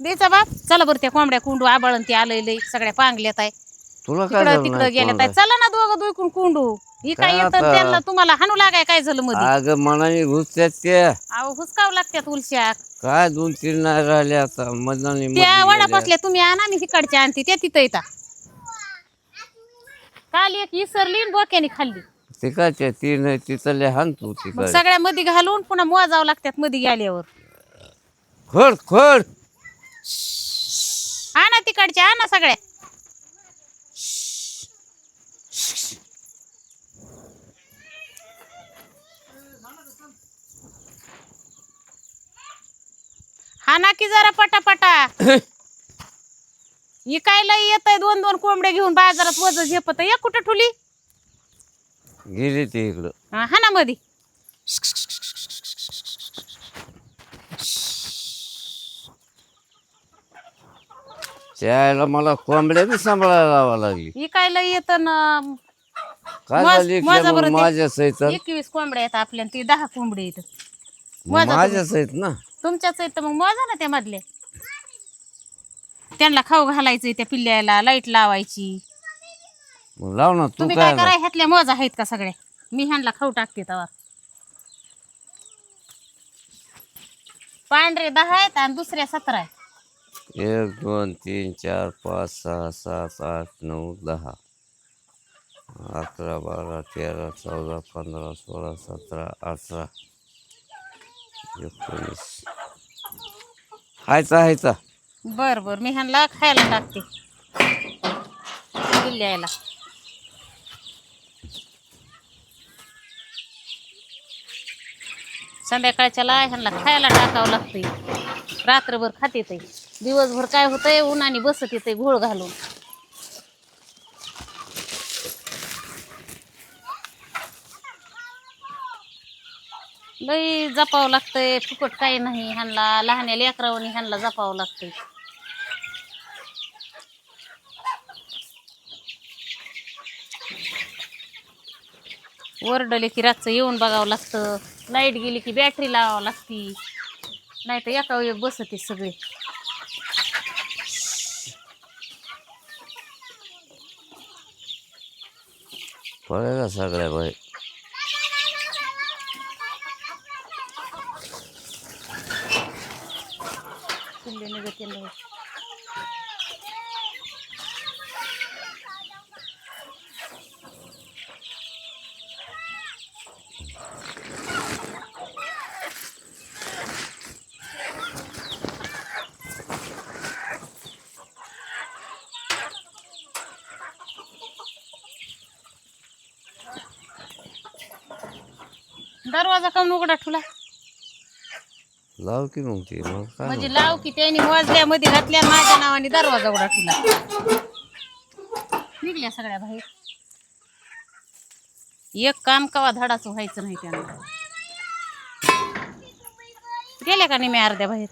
द्यायचा बाप. चला बरं त्या कोंबड्या कुंडू आबाळन ते आलंय लय सगळ्या पांगल्यात आहे. तुला काय तिकडं झालं तिकडं नाही गेल्यात आहे. कोणाला? चला ना दोघं दुखून कुंडू. ही काय काय येतं आता? त्यांना तुम्हाला हाणू लागाय काय झालं मध्ये अगं मनाने घुसत्यात त्या. अहो हुसकाव लागत्यात उलश्या काय दोन तीन नाही राहिले आता मनाने त्या गेल्या. वडापासल्या तुम्ही आणा मी तिकडच्या आणते. त्या तिथं येतात काल एक इसरली आणि डोक्याने खाल्ली. ते काय त्या तीन आहे तिथं लय हाण तू मग तिकडे. सगळ्या मध्ये घालून पुन्हा मोजावं लागतात मध्ये गेल्यावर. खड खड. आणा तिकडच्या आणा सगळ्या हाना की जरा पटापटा. इकायला येत आहे दोन दोन कोंबड्या घेऊन बाजारात वज झेपत या कुठं ठुली? गेली ते इकडं. हा हाना मध्ये त्याला मला कोंबड्या बी सांभाळायला लावा लागली. इकायला येत ना? काय मज- झाली माझा बरं ते- माझ्या सहित? एकवीस कोंबड्या आहेत आपल्या ती दहा कोंबड्या येत माझा माझ्या सहित ना? तुमच्याच आहेत तर मग मोजा ना त्या मधले त्यांना खाऊ घालायचंय त्या पिल्ल्याला लाइट लावायची. मग लाव ना तू तुम्ही काय काय करा ह्यातल्या मोजा आहेत का सगळ्या? मी ह्यांना खाऊ टाकते तवा. पांढरे दहा आहेत आणि दुसऱ्या सतरा आहेत. एक दोन तीन चार पाच सहा सात आठ नऊ दहा. अकरा बारा तेरा चौदा पंधरा सोळा सतरा अठरा एकोणीस. हायचा हायचा. बर बर मी ह्यांना खायला टाकते. पिल्ल्याला संध्याकाळच्याला ह्यांना खायला टाकावं लागतंय. रात्रभर खात येते दिवसभर काय होतंय? उन्हाने बसत येते घोळ घालून. लई जपावं लागतंय. फुकट काही नाही. ह्यांना लहान लेकरावणी ह्यांना जपावं लागतंय. वरडले की रातचं येऊन बघावं लागतं. लाइट गेली की बॅटरी लावावं लागती. नाही तर एका वेळी बसते सगळे. पळायला सगळ्या बाई. पिल्ले निघते दरवाजा काऊन उघडा ठुला? लाव की मग ते मग काय म्हणजे लाव की त्यांनी वाजल्यामध्ये घातल्या माझ्या नावाने दरवाजा उघडा ठेवला निघल्या सगळ्या बाहेर. एक काम कवा धडाचं व्हायचं नाही त्यांना. गेल्या का नाही मी अर्ध्या बाहेर?